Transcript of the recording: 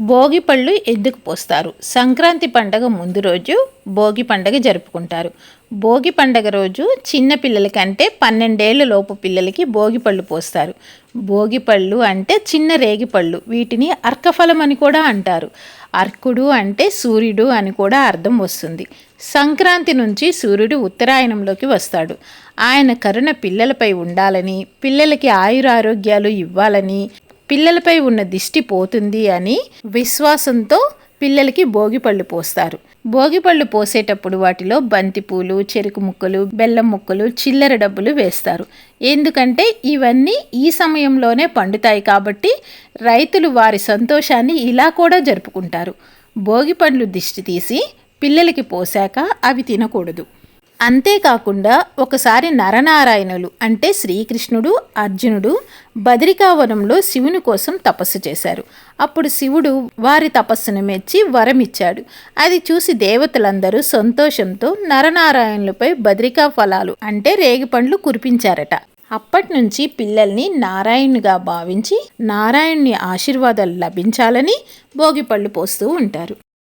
భోగి పళ్ళు ఎందుకు పోస్తారు? సంక్రాంతి పండగ ముందు రోజు భోగి పండగ జరుపుకుంటారు. భోగి పండగ రోజు చిన్న పిల్లలకంటే పన్నెండేళ్ళ లోపు పిల్లలకి భోగి పళ్ళు పోస్తారు. భోగి పళ్ళు అంటే చిన్న రేగి పళ్ళు. వీటిని అర్కఫలం అని కూడా అంటారు. అర్కుడు అంటే సూర్యుడు అని కూడా అర్థం వస్తుంది. సంక్రాంతి నుంచి సూర్యుడు ఉత్తరాయణంలోకి వస్తాడు. ఆయన కరుణ పిల్లలపై ఉండాలని పిల్లలకి ఆయురారోగ్యాలు ఇవ్వాలని పిల్లలపై ఉన్న దిష్టి పోతుంది అని విశ్వాసంతో పిల్లలకి భోగిపళ్ళు పోస్తారు. భోగిపళ్ళు పోసేటప్పుడు వాటిలో బంతిపూలు చెరుకు ముక్కలు బెల్లం ముక్కలు చిల్లర డబ్బులు వేస్తారు. ఎందుకంటే ఇవన్నీ ఈ సమయంలోనే పండుతాయి కాబట్టి రైతులు వారి సంతోషాన్ని ఇలా కూడా జరుపుకుంటారు. భోగిపళ్ళు దిష్టి తీసి పిల్లలకి పోసాక అవి తినకూడదు. అంతేకాకుండా ఒకసారి నరనారాయణులు అంటే శ్రీకృష్ణుడు అర్జునుడు బదరికావనంలో శివుని కోసం తపస్సు చేశారు. అప్పుడు శివుడు వారి తపస్సును మెచ్చి వరమిచ్చాడు. అది చూసి దేవతలందరూ సంతోషంతో నరనారాయణులపై బద్రికా ఫలాలు అంటే రేగిపండ్లు కురిపించారట. అప్పటి నుంచి పిల్లల్ని నారాయణుగా భావించి నారాయణుని ఆశీర్వాదాలు లభించాలని భోగిపళ్ళు పోస్తూ ఉంటారు.